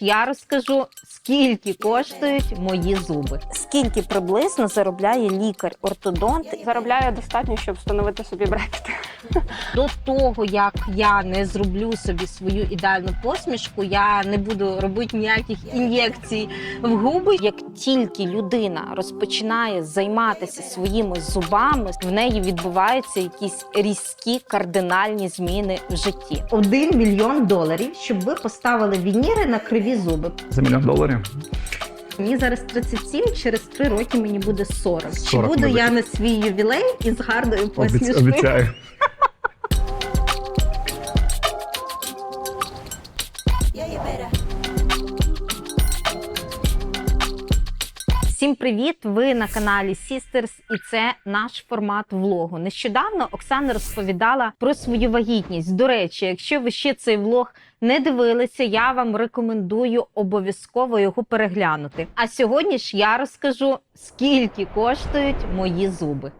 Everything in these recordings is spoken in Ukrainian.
Я розкажу, скільки коштують мої зуби. Скільки приблизно заробляє лікар-ортодонт? Заробляю достатньо, щоб встановити собі брекети. До того як я не зроблю собі свою ідеальну посмішку, я не буду робити ніяких ін'єкцій в губи. Як тільки людина розпочинає займатися своїми зубами, в неї відбуваються якісь різкі кардинальні зміни в житті. Один мільйон доларів, щоб ви поставили вініри на криві зуби. За мільйон доларів. Мені зараз 37, через 3 роки мені буде 40. Чи буду я на свій ювілей із гарною посмішкою? Обіцяю. Всім привіт! Ви на каналі Sisters і це наш формат влогу. Нещодавно Оксана розповідала про свою вагітність. До речі, якщо ви ще цей влог не дивилися, я вам рекомендую обов'язково його переглянути. А сьогодні ж я розкажу, скільки коштують мої зуби.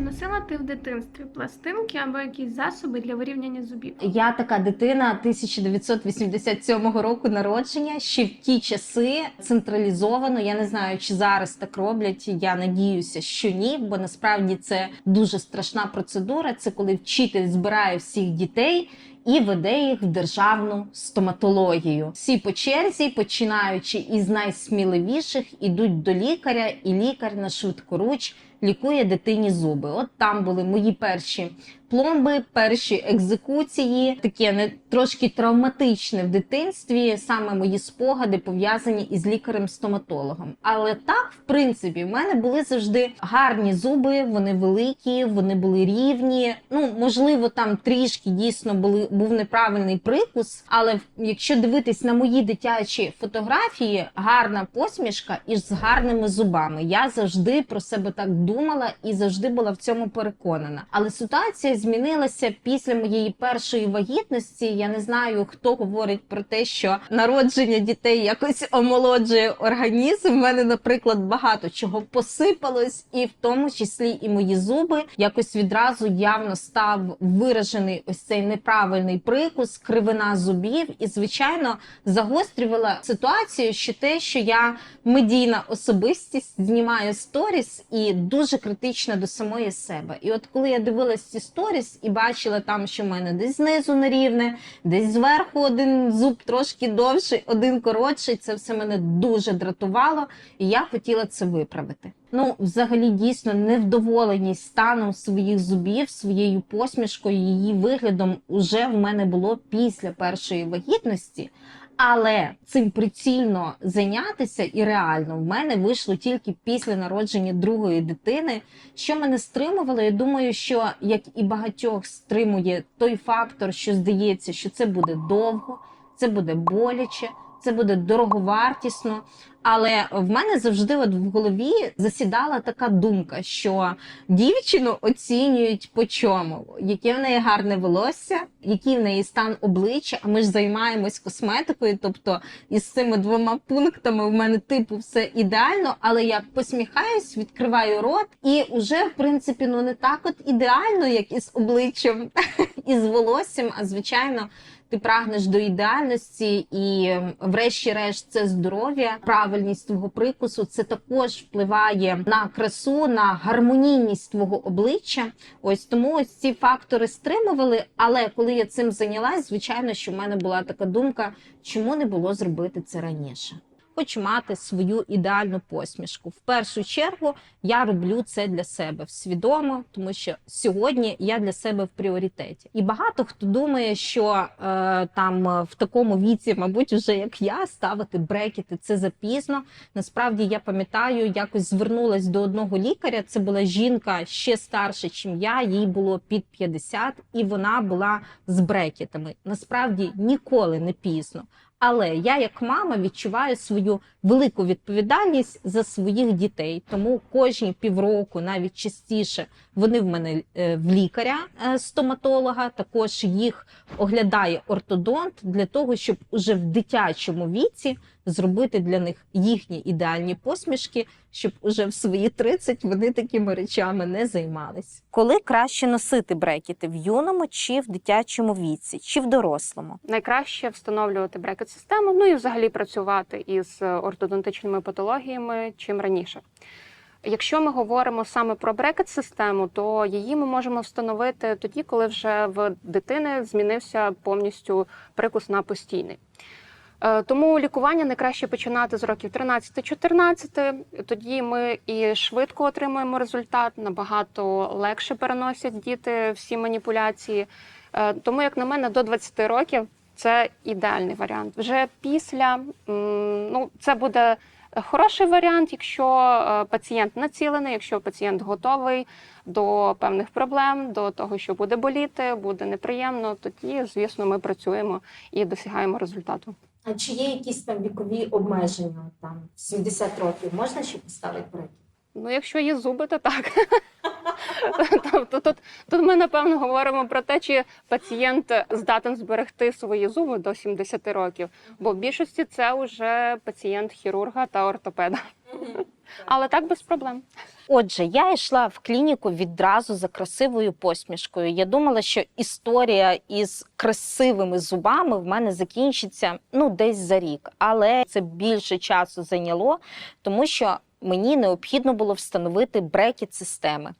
Носила ти в дитинстві пластинки або якісь засоби для вирівняння зубів? Я така дитина 1987 року народження. Ще в ті часи централізовано. Я не знаю, чи зараз так роблять. Я надіюся, що ні, бо насправді це дуже страшна процедура. Це коли вчитель збирає всіх дітей. І веде їх в державну стоматологію. Всі по черзі, починаючи із найсміливіших, ідуть до лікаря, і лікар на швидкоруч лікує дитині зуби. От там були мої перші пломби, перші екзекуції, таке не трошки травматичне в дитинстві. Саме мої спогади пов'язані із лікарем-стоматологом. Але так, в принципі, в мене були завжди гарні зуби, вони великі, вони були рівні. Ну, можливо, там трішки дійсно були був неправильний прикус, але якщо дивитись на мої дитячі фотографії, гарна посмішка із гарними зубами. Я завжди про себе так думала і завжди була в цьому переконана. Але ситуація змінилася після моєї першої вагітності. Я не знаю, хто говорить про те, що народження дітей якось омолоджує організм. У мене, наприклад, багато чого посипалось, і в тому числі і мої зуби якось відразу явно став виражений ось цей неправильний прикус, кривина зубів, і звичайно загострювала ситуацію, що те, що я медійна особистість, знімаю сторіс і дуже критична до самої себе. І от коли я дивилась ці сторіс і бачила там, що в мене десь знизу нерівне, десь зверху один зуб трошки довший, один коротший, це все мене дуже дратувало, і я хотіла це виправити. Ну, взагалі, дійсно, невдоволеність станом своїх зубів, своєю посмішкою, її виглядом уже в мене було після першої вагітності. Але цим прицільно зайнятися і реально в мене вийшло тільки після народження другої дитини. Що мене стримувало, я думаю, що як і багатьох стримує той фактор, що здається, що це буде довго, це буде боляче, це буде дороговартісно. Але в мене завжди от в голові засідала така думка, що дівчину оцінюють по чому, яке в неї гарне волосся, який в неї стан обличчя. А ми ж займаємось косметикою. Тобто із цими двома пунктами в мене типу все ідеально, але я посміхаюсь, відкриваю рот, і вже в принципі ну не так от ідеально, як із обличчям, із волоссям, а звичайно. Ти прагнеш до ідеальності, і ем, врешті-решт це здоров'я, правильність твого прикусу. Це також впливає на красу, на гармонійність твого обличчя. Ось тому ось ці фактори стримували. Але коли я цим зайнялась, звичайно, що в мене була така думка, чому не було зробити це раніше. Хочу мати свою ідеальну посмішку. В першу чергу я роблю це для себе свідомо, тому що сьогодні я для себе в пріоритеті. І багато хто думає, що е, там е, в такому віці, мабуть, вже як я, ставити брекети це запізно. Насправді я пам'ятаю, якось звернулась до одного лікаря. Це була жінка ще старша, чим я. Їй було під 50, і вона була з брекетами. Насправді ніколи не пізно. Але я, як мама, відчуваю свою велику відповідальність за своїх дітей. Тому кожні півроку, навіть частіше, вони в мене е, в лікаря е, стоматолога. Також їх оглядає ортодонт для того, щоб уже в дитячому віці зробити для них їхні ідеальні посмішки, щоб уже в свої 30 вони такими речами не займались. Коли краще носити брекети в юному чи в дитячому віці, чи в дорослому? Найкраще встановлювати брекет-систему, ну і взагалі працювати із ортодонтичними патологіями чим раніше. Якщо ми говоримо саме про брекет-систему, то її ми можемо встановити тоді, коли вже в дитини змінився повністю прикус на постійний. Е, Тому лікування найкраще починати з років 13-14. Тоді ми і швидко отримуємо результат, набагато легше переносять діти всі маніпуляції. Е, Тому, як на мене, до 20 років це ідеальний варіант. Вже після ну, це буде хороший варіант, якщо е, пацієнт націлений, якщо пацієнт готовий до певних проблем, до того, що буде боліти, буде неприємно, тоді, звісно, ми працюємо і досягаємо результату. А чи є якісь там вікові обмеження? Там 70 років можна ще поставити брекет? Ну, якщо є зуби, то так. Тобто тут, тут ми напевно говоримо про те, чи пацієнт здатен зберегти свої зуби до 70 років, бо в більшості це вже пацієнт хірурга та ортопеда. Але так без проблем. Отже, я йшла в клініку відразу за красивою посмішкою. Я думала, що історія із красивими зубами в мене закінчиться ну десь за рік, але це більше часу зайняло, тому що. Мені необхідно було встановити брекет системи.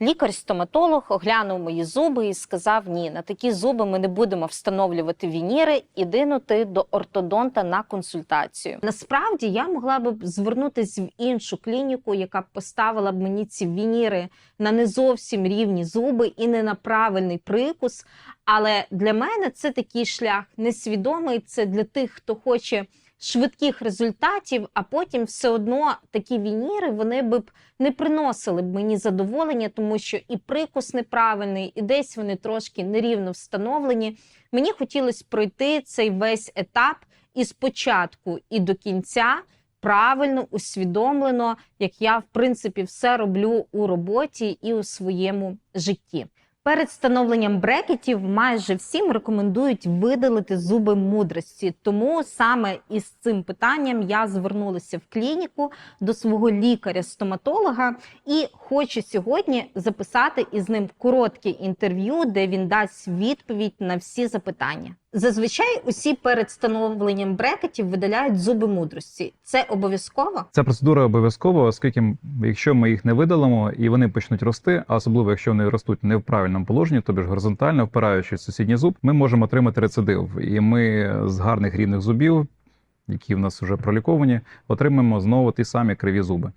Лікар-стоматолог оглянув мої зуби і сказав: ні, на такі зуби ми не будемо встановлювати вініри, іди ну ти до ортодонта на консультацію. Насправді я могла б звернутися в іншу клініку, яка б поставила б мені ці вініри на не зовсім рівні зуби і не на правильний прикус. Але для мене це такий шлях несвідомий. Це для тих, хто хоче швидких результатів, а потім все одно такі вініри вони б не приносили б мені задоволення, тому що і прикус неправильний, і десь вони трошки нерівно встановлені. Мені хотілося пройти цей весь етап і спочатку, і до кінця правильно, усвідомлено, як я в принципі все роблю у роботі і у своєму житті. Перед встановленням брекетів майже всім рекомендують видалити зуби мудрості. Тому саме із цим питанням я звернулася в клініку до свого лікаря-стоматолога і хочу сьогодні записати із ним коротке інтерв'ю, де він дасть відповідь на всі запитання. Зазвичай усі перед встановленням брекетів видаляють зуби мудрості. Це обов'язково? Ця процедура обов'язкова, оскільки якщо ми їх не видалимо і вони почнуть рости, а особливо якщо вони ростуть не в правильному положенні, тобі ж горизонтально впираючись в сусідній зуб, ми можемо отримати рецидив. І ми з гарних рівних зубів, які в нас вже проліковані, отримаємо знову ті самі криві зуби.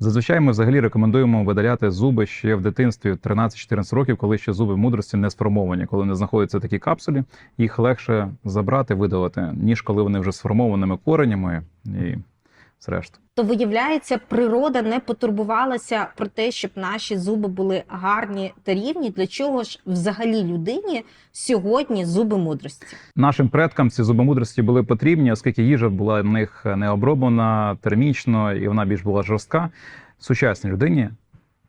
Зазвичай ми взагалі рекомендуємо видаляти зуби ще в дитинстві 13-14 років, коли ще зуби мудрості не сформовані, коли не знаходяться такі капсулі, їх легше забрати, видалити, ніж коли вони вже сформованими коренями і зрештою. То виявляється, природа не потурбувалася про те, щоб наші зуби були гарні та рівні. Для чого ж взагалі людині сьогодні зуби мудрості? Нашим предкам ці зуби мудрості були потрібні, оскільки їжа була в них не оброблена термічно і вона більш була жорстка. Сучасній людині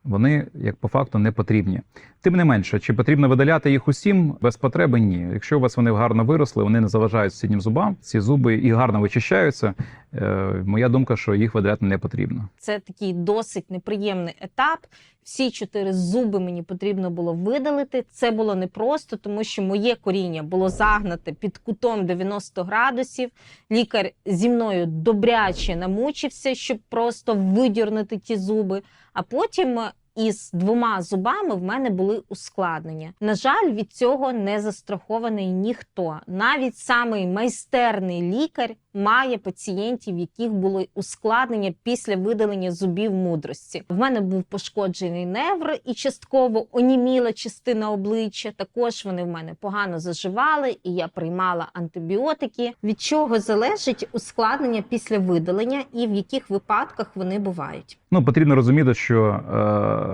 вони, як по факту, не потрібні. Тим не менше, чи потрібно видаляти їх усім без потреби? Ні. Якщо у вас вони гарно виросли, вони не заважають сусіднім зубам, ці зуби і гарно вичищаються. Е, Моя думка, що їх видаляти не потрібно. Це такий досить неприємний етап. Всі чотири зуби мені потрібно було видалити. Це було непросто, тому що моє коріння було загнате під кутом 90 градусів. Лікар зі мною добряче намучився, щоб просто видірнути ті зуби. А потім із двома зубами в мене були ускладнення. На жаль, від цього не застрахований ніхто. Навіть самий майстерний лікар має пацієнтів, в яких були ускладнення після видалення зубів мудрості. В мене був пошкоджений невр і частково оніміла частина обличчя. Також вони в мене погано заживали, і я приймала антибіотики. Від чого залежить ускладнення після видалення і в яких випадках вони бувають? Ну, потрібно розуміти, що е,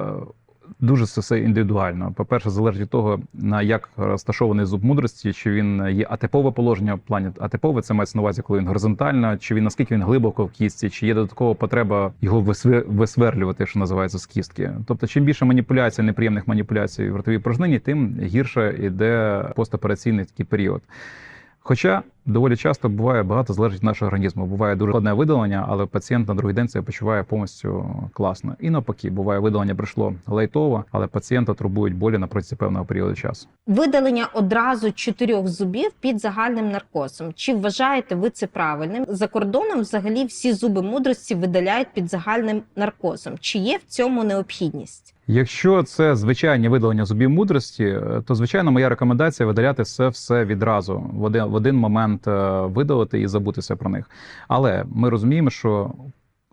Дуже все індивідуально. По-перше, залежить від того, на як розташований зуб мудрості, чи він є атипове положення в плані атипове, це мається на увазі, коли він горизонтально, чи він наскільки він глибоко в кістці, чи є додаткова потреба його висве- висверлювати, що називається з кістки. Тобто, чим більше маніпуляцій, неприємних маніпуляцій в ротовій порожнині, тим гірше йде постопераційний такий період. Хоча доволі часто буває багато залежить від нашого організму. Буває дуже складне видалення, але пацієнт на другий день себе почуває повністю класно. І навпаки, буває видалення прийшло лайтово, але пацієнта турбують болі на протязі певного періоду часу. Видалення одразу чотирьох зубів під загальним наркозом. Чи вважаєте ви це правильним? За кордоном взагалі всі зуби мудрості видаляють під загальним наркозом. Чи є в цьому необхідність? Якщо це звичайні видалення зубів мудрості, е, то звичайно моя рекомендація видаляти все все відразу в один, в один момент е, видалити і забутися про них. Але ми розуміємо, що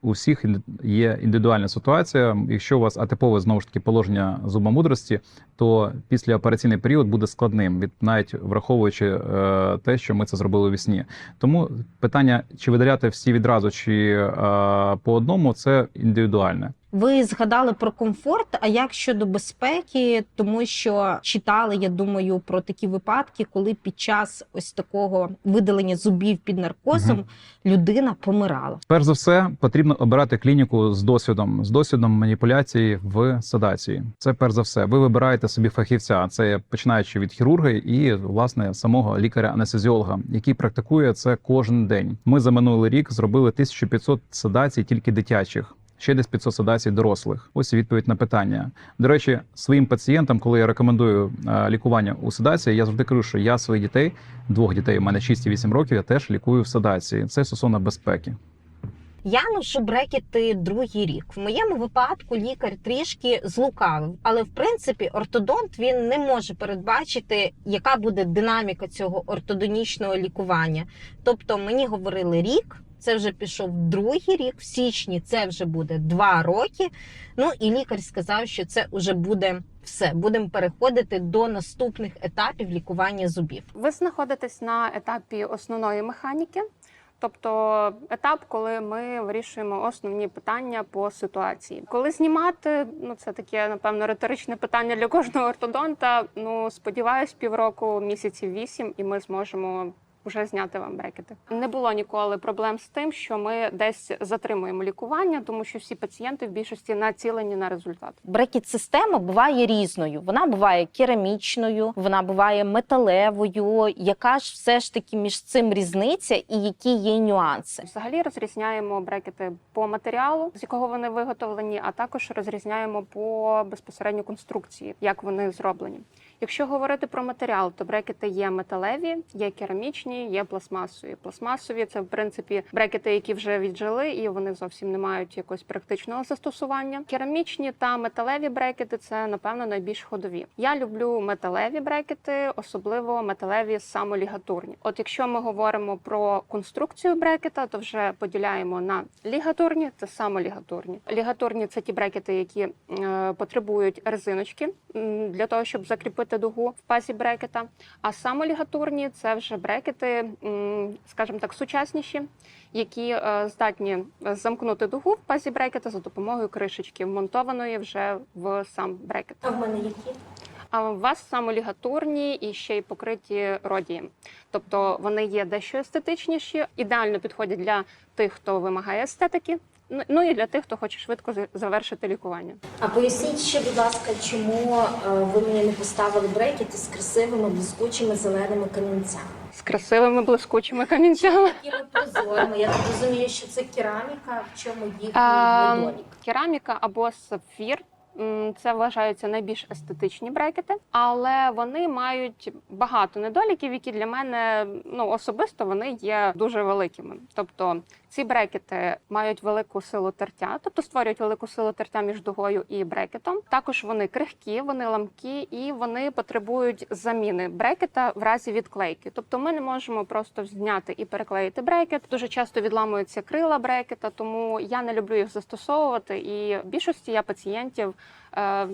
у всіх є індивідуальна ситуація. Якщо у вас атипове знову ж таки положення зуба мудрості, то післяопераційний період буде складним, від навіть враховуючи е, те, що ми це зробили у вісні. Тому питання, чи видаляти всі відразу, чи по одному, це індивідуальне. Ви згадали про комфорт. А як щодо безпеки, тому що читали, я думаю, про такі випадки, коли під час ось такого видалення зубів під наркозом Мгм. людина помирала. Перш за все, потрібно обирати клініку з досвідом, з досвідом маніпуляції в седації. Це перш за все. Ви вибираєте собі фахівця. Це починаючи від хірурга і власне самого лікаря-анестезіолога, який практикує це кожен день. Ми за минулий рік зробили 1500 седацій тільки дитячих. Ще десь 500 седацій дорослих. Ось відповідь на питання. До речі, своїм пацієнтам, коли я рекомендую е, лікування у седації, я завжди кажу, що я своїх дітей, двох дітей, у мене 6 і 8 років, я теж лікую в седації. Це стосовно безпеки. Я ношу брекети другий рік. В моєму випадку лікар трішки злукавив, але в принципі ортодонт він не може передбачити, яка буде динаміка цього ортодонічного лікування. Тобто мені говорили рік. Це вже пішов другий рік, в січні це вже буде два роки. Ну і лікар сказав, що це вже буде все. Будемо переходити до наступних етапів лікування зубів. Ви знаходитесь на етапі основної механіки, тобто етап, коли ми вирішуємо основні питання по ситуації. Коли знімати, ну це таке напевно риторичне питання для кожного ортодонта. Ну сподіваюсь, півроку, місяців вісім, і ми зможемо. Вже зняти вам брекети. Не було ніколи проблем з тим, що ми десь затримуємо лікування, тому що всі пацієнти в більшості націлені на результат. Брекет-система буває різною. Вона буває керамічною, вона буває металевою. Яка ж все ж таки між цим різниця і які є нюанси? Взагалі розрізняємо брекети по матеріалу, з якого вони виготовлені, а також розрізняємо по безпосередньо конструкції, як вони зроблені. Якщо говорити про матеріал, то брекети є металеві, є керамічні, є пластмасові. Пластмасові це в принципі брекети, які вже віджили, і вони зовсім не мають якогось практичного застосування. Керамічні та металеві брекети це напевно найбільш ходові. Я люблю металеві брекети, особливо металеві самолігатурні. От якщо ми говоримо про конструкцію брекета, то вже поділяємо на лігатурні та самолігатурні. Лігатурні це ті брекети, які е, потребують резиночки для того, щоб закріпити дугу в пазі брекета. А самолігатурні це вже брекети, скажімо так, сучасніші, які е, здатні замкнути дугу в пазі брекета за допомогою кришечки, вмонтованої вже в сам брекет. А в мене які? А у вас самолігатурні і ще й покриті родієм. Тобто вони є дещо естетичніші, ідеально підходять для тих, хто вимагає естетики. Ну- і для тих, хто хоче швидко завершити лікування. А поясніть ще, будь ласка, чому е, ви мені не поставили брекети з красивими блискучими зеленими камінцями? З красивими блискучими камінцями. Такими прозорими. Я так розумію, що це кераміка, в чому їх недолік. Кераміка або сапфір. Це вважаються найбільш естетичні брекети, але вони мають багато недоліків, які для мене ну особисто вони є дуже великими. Тобто ці брекети мають велику силу тертя, тобто створюють велику силу тертя між дугою і брекетом. Також вони крихкі, вони ламкі і вони потребують заміни брекета в разі відклейки. Тобто ми не можемо просто зняти і переклеїти брекет. Дуже часто відламуються крила брекета, тому я не люблю їх застосовувати. І в більшості я пацієнтів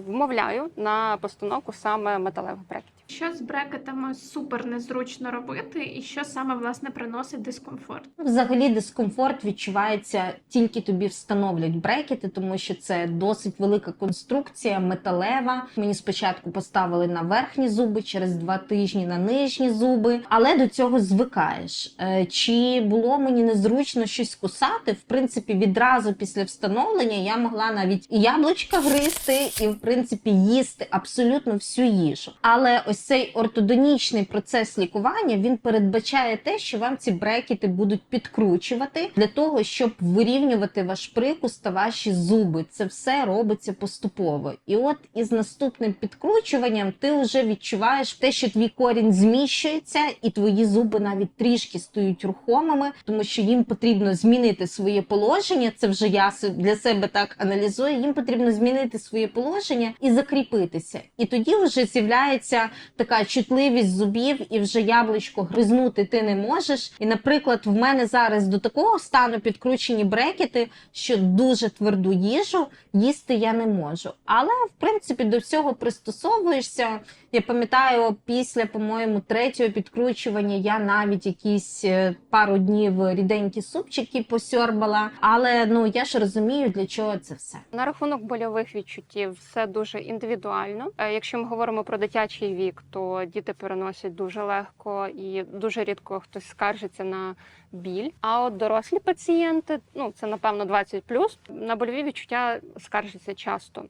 вмовляю на постановку саме металевих брекетів. Що з брекетами супер незручно робити, і що саме власне приносить дискомфорт? Взагалі дискомфорт відчувається тільки тобі встановлять брекети, тому що це досить велика конструкція, металева. Мені спочатку поставили на верхні зуби, через два тижні на нижні зуби, але до цього звикаєш. Е, Чи було мені незручно щось кусати? В принципі, відразу після встановлення я могла навіть і яблучка гризти, і в принципі їсти абсолютно всю їжу. Але ось цей ортодонічний процес лікування він передбачає те, що вам ці брекети будуть підкручувати для того, щоб вирівнювати ваш прикус та ваші зуби. Це все робиться поступово. І от із наступним підкручуванням ти вже відчуваєш те, що твій корінь зміщується, і твої зуби навіть трішки стають рухомими, тому що їм потрібно змінити своє положення. Це вже я для себе так аналізую. Їм потрібно змінити своє положення і закріпитися. І тоді вже з'являється така чутливість зубів, і вже яблучко гризнути ти не можеш. І, наприклад, в мене зараз до такого стану підкручені брекети, що дуже тверду їжу їсти я не можу. Але в принципі до всього пристосовуєшся. Я пам'ятаю, після, по-моєму, третього підкручування я навіть якісь е, пару днів ріденькі супчики посьорбала. Але ну я ж розумію, для чого це все. На рахунок больових відчуттів все дуже індивідуально. Е, Якщо ми говоримо про дитячий вік, то діти переносять дуже легко і дуже рідко хтось скаржиться на біль. А от дорослі пацієнти, ну це напевно 20 плюс на больові відчуття скаржаться часто.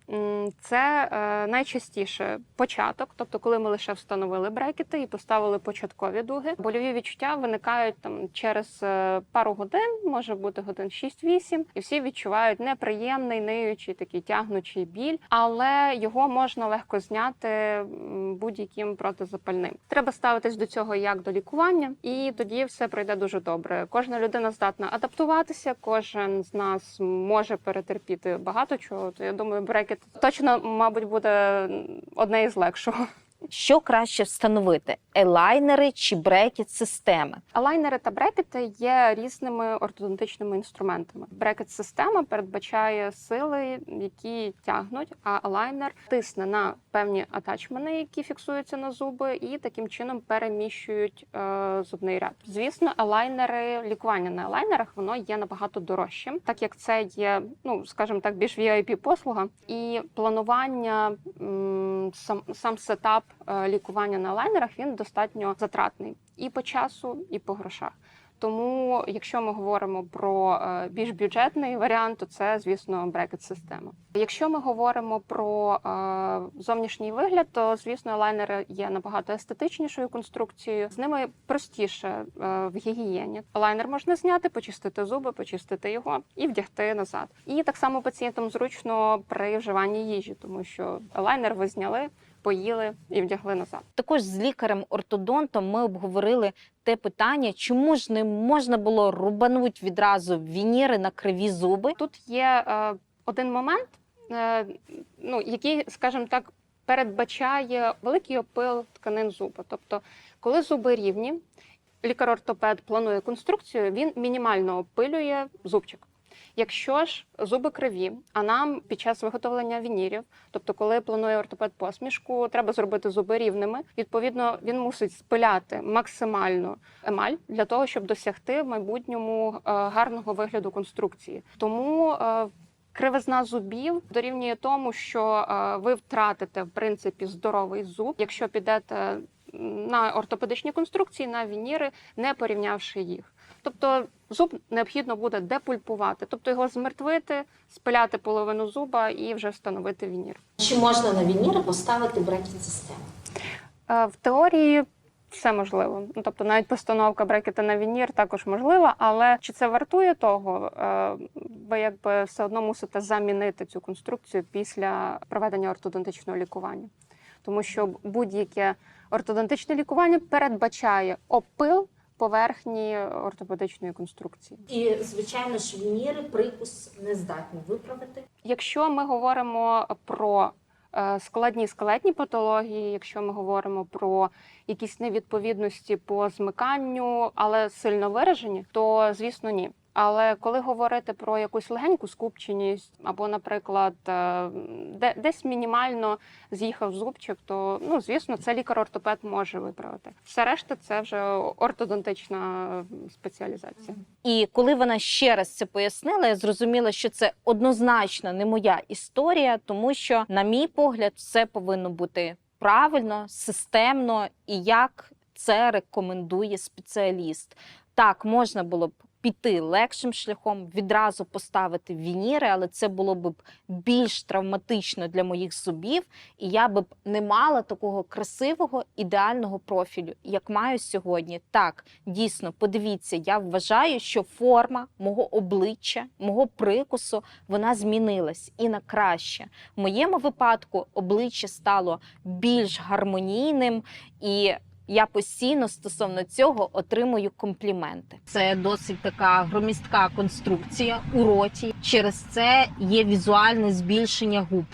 Це е, найчастіше початок, тобто коли ми лише встановили брекети і поставили початкові дуги. Больові відчуття виникають там через е, пару годин, може бути годин 6-8, і всі відчувають неприємний, ниючий, такий тягнучий біль, але його можна легко зняти м, будь-яким протизапальним. Треба ставитись до цього як до лікування, і тоді все пройде дуже добре. Кожна людина здатна адаптуватися, кожен з нас може перетерпіти багато чого. То я думаю, брекет точно, мабуть, буде одне із легшого. Що краще встановити: елайнери чи брекет системи? Алайнери та брекети є різними ортодонтичними інструментами. Брекет-система передбачає сили, які тягнуть, а алайнер тисне на певні атачмени, які фіксуються на зуби, і таким чином переміщують е, зубний ряд. Звісно, алайнери, лікування на алайнерах воно є набагато дорожчим, так як це є, ну скажімо так, більш vip послуга і планування м, сам, сам сетап лікування на лайнерах він достатньо затратний і по часу, і по грошах. Тому, якщо ми говоримо про е, більш бюджетний варіант, то це, звісно, брекет-система. Якщо ми говоримо про е, зовнішній вигляд, то звісно лайнери є набагато естетичнішою конструкцією. З ними простіше е, в гігієні. Лайнер можна зняти, почистити зуби, почистити його і вдягти назад. І так само пацієнтам зручно при вживанні їжі, тому що лайнер ви зняли, поїли і вдягли назад. Також з лікарем-ортодонтом ми обговорили те питання, чому ж не можна було рубануть відразу вініри на криві зуби. Тут є е, один момент, е, ну, який, скажімо так, передбачає великий опил тканин зуба. Тобто, коли зуби рівні, лікар-ортопед планує конструкцію, він мінімально опилює зубчик. Якщо ж зуби криві, а нам під час виготовлення вінірів, тобто коли планує ортопед посмішку, треба зробити зуби рівними. Відповідно, він мусить спиляти максимально емаль для того, щоб досягти в майбутньому е, гарного вигляду конструкції. Тому е, Кривизна зубів дорівнює тому, що е, ви втратите в принципі здоровий зуб, якщо підете на ортопедичні конструкції, на вініри, не порівнявши їх. Тобто зуб необхідно буде депульпувати, тобто його змертвити, спиляти половину зуба і вже встановити вінір. Чи можна на вініри поставити брекет систему? Е, В теорії все можливо. Ну, тобто навіть постановка брекета на вінір також можлива, але чи це вартує того? Е, Ви якби все одно мусите замінити цю конструкцію після проведення ортодонтичного лікування. Тому що будь-яке ортодонтичне лікування передбачає опил поверхні ортопедичної конструкції. І звичайно ж вініри прикус не здатні виправити. Якщо ми говоримо про е, складні скелетні патології, якщо ми говоримо про якісь невідповідності по змиканню, але сильно виражені, то звісно ні. Але коли говорити про якусь легеньку скупченість, або, наприклад, е, де, десь мінімально з'їхав зубчик, то ну звісно, це лікар-ортопед може виправити. Все решта це вже ортодонтична спеціалізація. І коли вона ще раз це пояснила, я зрозуміла, що це однозначно не моя історія, тому що, на мій погляд, все повинно бути правильно, системно і як це рекомендує спеціаліст. Так, можна було б піти легшим шляхом, відразу поставити вініри, але це було б більш травматично для моїх зубів, і я б не мала такого красивого ідеального профілю, як маю сьогодні. Так, дійсно, подивіться, я вважаю, що форма мого обличчя, мого прикусу, вона змінилась і на краще. В моєму випадку обличчя стало більш гармонійним і. Я постійно стосовно цього отримую компліменти. Це досить така громістка конструкція у роті. Через це є візуальне збільшення губ.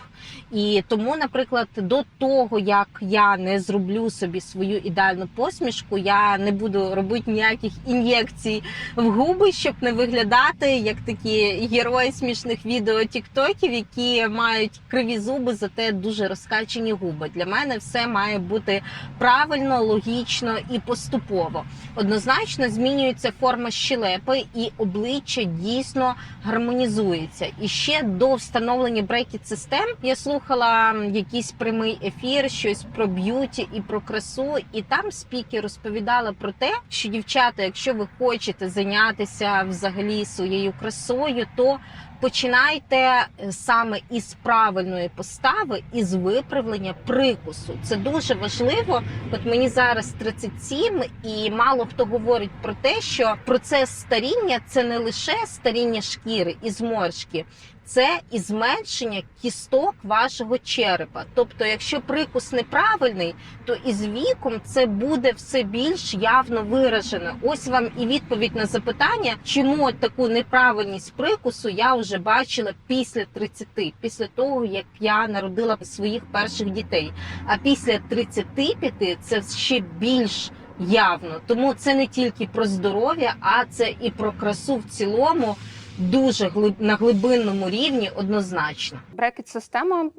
І тому, наприклад, до того як я не зроблю собі свою ідеальну посмішку, я не буду робити ніяких ін'єкцій в губи, щоб не виглядати як такі герої смішних відео тіктоків, які мають криві зуби, зате дуже розкачені губи. Для мене все має бути правильно, логічно і поступово. Однозначно змінюється форма щелепи, і обличчя дійсно гармонізується. І ще до встановлення брекет систем я слухала якийсь прямий ефір, щось про б'юті і про красу. І там спікер розповідала про те, що дівчата, якщо ви хочете зайнятися взагалі своєю красою, то починайте е, саме із правильної постави, із виправлення прикусу. Це дуже важливо. От мені зараз 37, і мало хто говорить про те, що процес старіння це не лише старіння шкіри і зморшки. Це і зменшення кісток вашого черепа. Тобто, якщо прикус неправильний, то із віком це буде все більш явно виражено. Ось вам і відповідь на запитання, чому таку неправильність прикусу я вже бачила після 30, після того як я народила своїх перших дітей. А після 35 це ще більш явно. Тому це не тільки про здоров'я, а це і про красу в цілому. Дуже глиб на глибинному рівні однозначно. Брекет-система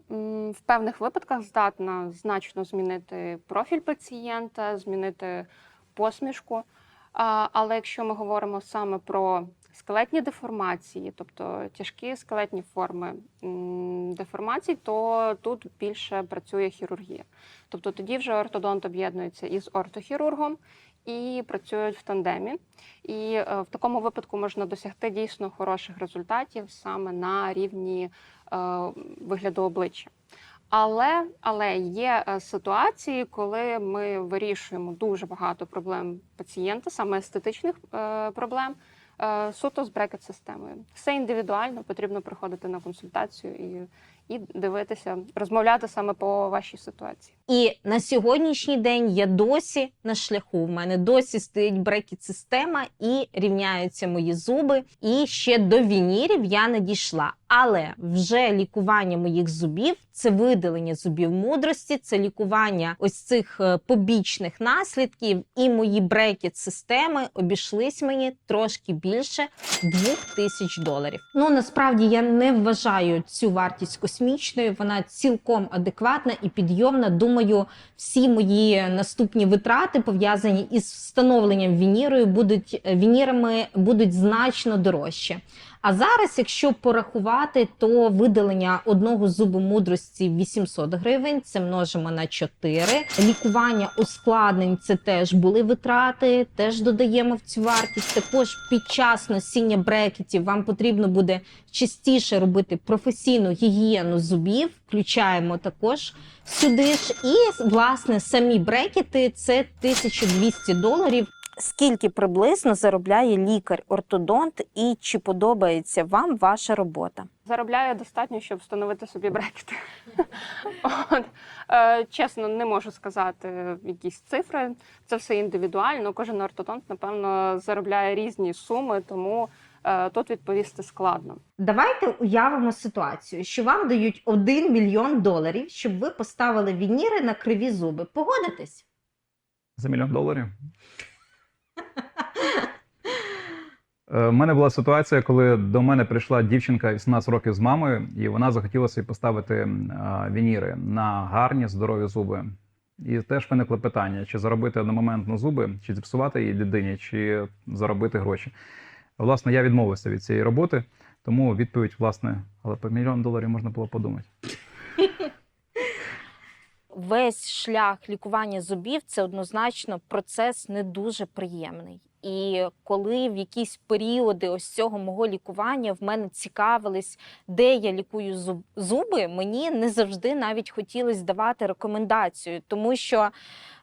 в певних випадках здатна значно змінити профіль пацієнта, змінити посмішку. Але якщо ми говоримо саме про скелетні деформації, тобто тяжкі скелетні форми деформацій, то тут більше працює хірургія. Тобто тоді вже ортодонт об'єднується із ортохірургом і працюють в тандемі. І е, в такому випадку можна досягти дійсно хороших результатів саме на рівні е, вигляду обличчя. Але, але є е, ситуації, коли ми вирішуємо дуже багато проблем пацієнта, саме естетичних проблем, суто з брекет-системою. Все індивідуально, потрібно приходити на консультацію і, і дивитися, розмовляти саме по вашій ситуації. І на сьогоднішній день я досі на шляху. В мене досі стоїть брекет-система і рівняються мої зуби. І ще до вінірів я не дійшла. Але вже лікування моїх зубів це видалення зубів мудрості, це лікування ось цих е, побічних наслідків. І мої брекет-системи обійшлись мені трошки більше двох тисяч доларів. Ну насправді я не вважаю цю вартість космічною. Вона цілком адекватна і підйомна. Думаю, всі мої наступні витрати пов'язані із встановленням вінірою будуть е, вінірами будуть значно дорожче. А зараз, якщо порахувати, то видалення одного зубу мудрості 800 гривень, це множимо на 4. Лікування ускладнень це теж були витрати, теж додаємо в цю вартість. Також під час носіння брекетів вам потрібно буде частіше робити професійну гігієну зубів. Включаємо також сюди ж. І власне самі брекети це 1200 доларів. Скільки приблизно заробляє лікар-ортодонт і чи подобається вам ваша робота? Заробляю достатньо, щоб встановити собі брекети. От. Е, чесно, не можу сказати якісь цифри. Це все індивідуально. Кожен ортодонт, напевно, заробляє різні суми, тому е, тут відповісти складно. Давайте уявимо ситуацію, що вам дають 1 мільйон доларів, щоб ви поставили вініри на криві зуби. Погодитесь? За мільйон доларів. У мене була ситуація, коли до мене прийшла дівчинка 18 років з мамою, і вона захотіла собі поставити вініри на гарні здорові зуби. І теж виникло питання: чи заробити одномоментно зуби, чи зіпсувати її дитині, чи заробити гроші. Власне, я відмовився від цієї роботи, тому відповідь, власне, але по мільйон доларів можна було подумати. Весь шлях лікування зубів це однозначно процес не дуже приємний. І коли в якісь періоди ось цього мого лікування в мене цікавились, де я лікую зуб- зуби, мені не завжди навіть хотілося давати рекомендацію, тому що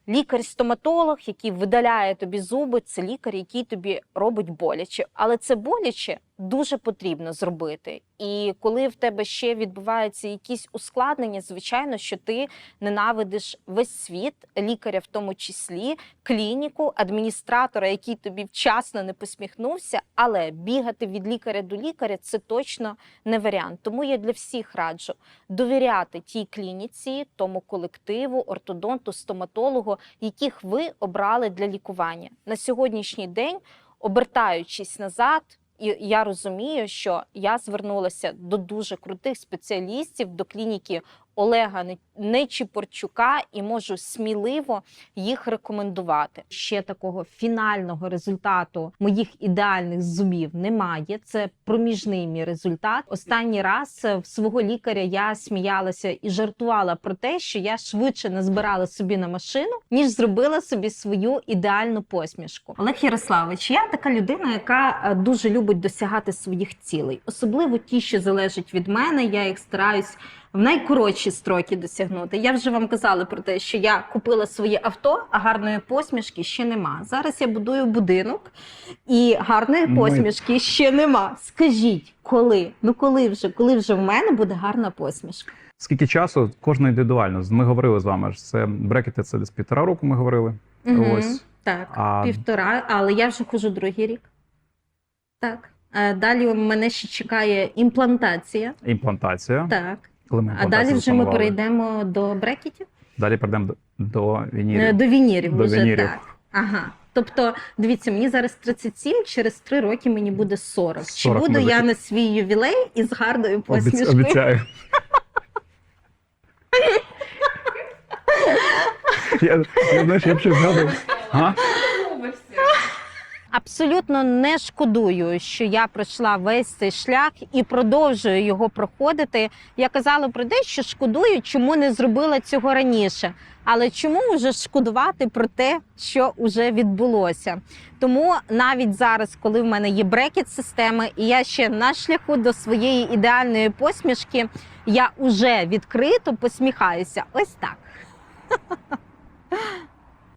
лікар-стоматолог, який видаляє тобі зуби, це лікар, який тобі робить боляче. Але це боляче дуже потрібно зробити. І коли в тебе ще відбуваються якісь ускладнення, звичайно, що ти ненавидиш весь світ, лікаря в тому числі, клініку, адміністратора, який тобі вчасно не посміхнувся, але бігати від лікаря до лікаря це точно не варіант. Тому я для всіх раджу довіряти тій клініці, тому колективу, ортодонту, стоматологу, яких ви обрали для лікування. На сьогоднішній день, обертаючись назад, і я розумію, що я звернулася до дуже крутих спеціалістів, до клініки Олега Не- Нечіпорчука і можу сміливо їх рекомендувати. Ще такого фінального результату моїх ідеальних зубів немає. Це проміжний мій результат. Останній раз е, в свого лікаря я сміялася і жартувала про те, що я швидше назбирала собі на машину, ніж зробила собі свою ідеальну посмішку. Олег Ярославович, я така людина, яка е, дуже любить досягати своїх цілей, особливо ті, що залежать від мене. Я їх стараюсь в найкоротші строки досягнути. Я вже вам казала про те, що я купила своє авто, а гарної посмішки ще нема. Зараз я будую будинок, і гарної Ми- посмішки ще нема. Скажіть, коли? Ну коли вже, коли вже в мене буде гарна посмішка? Скільки часу кожна індивідуально? Ми говорили з вами. Це брекети, це десь півтора року. Ми говорили. Мгм. Ось. Так, А півтора, але я вже хожу другий рік. Так. Е, Далі мене ще чекає імплантація. імплантація. Так. Коли А далі вже ми перейдемо до брекетів? Далі перейдемо до, до Е, вінірів. До вінірів До вже вінірів. так. Ага. Тобто, дивіться, мені зараз 37, через 3 роки мені буде 40. Чи буду я на свій ювілей із гарною посмішкою? Обіцяю. Я, я, знаєш, я б ще згадував. Абсолютно не шкодую, що я пройшла весь цей шлях і продовжую його проходити. Я казала про те, що шкодую, чому не зробила цього раніше. Але чому вже шкодувати про те, що вже відбулося? Тому навіть зараз, коли в мене є брекет системи, і я ще на шляху до своєї ідеальної посмішки, я уже відкрито посміхаюся. Ось так.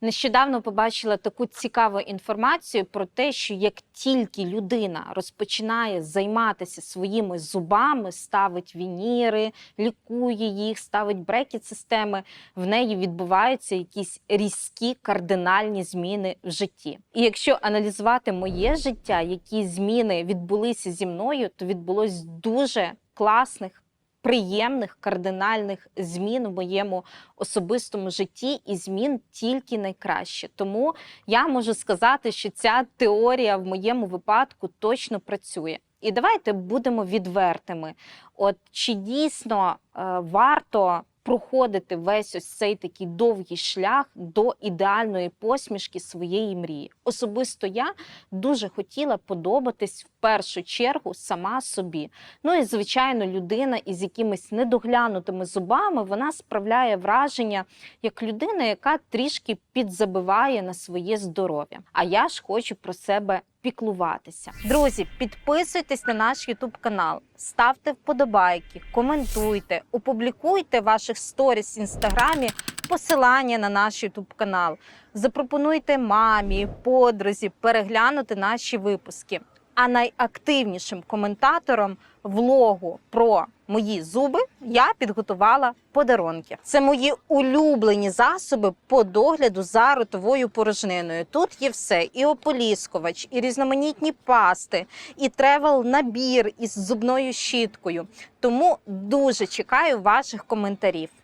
Нещодавно побачила таку цікаву інформацію про те, що як тільки людина розпочинає займатися своїми зубами, ставить вініри, лікує їх, ставить брекет системи, в неї відбуваються якісь різкі кардинальні зміни в житті. І якщо аналізувати моє життя, які зміни відбулися зі мною, то відбулось дуже класних. Приємних кардинальних змін в моєму особистому житті і змін тільки найкраще. Тому я можу сказати, що ця теорія в моєму випадку точно працює. І давайте будемо відвертими. От чи дійсно е, варто проходити весь ось цей такий довгий шлях до ідеальної посмішки своєї мрії? Особисто я дуже хотіла подобатись в першу чергу сама собі. Ну і звичайно, людина із якимись недоглянутими зубами вона справляє враження як людина, яка трішки підзабиває на своє здоров'я. А я ж хочу про себе піклуватися. Друзі, підписуйтесь на наш Ютуб канал, ставте вподобайки, коментуйте, опублікуйте ваших сторіс в інстаграмі посилання на наш Ютуб канал. Запропонуйте мамі, подрузі переглянути наші випуски. А найактивнішим коментатором влогу про мої зуби я підготувала подарунки. Це мої улюблені засоби по догляду за ротовою порожниною. Тут є все: і ополіскувач, і різноманітні пасти, і тревел набір із зубною щіткою. Тому дуже чекаю ваших коментарів.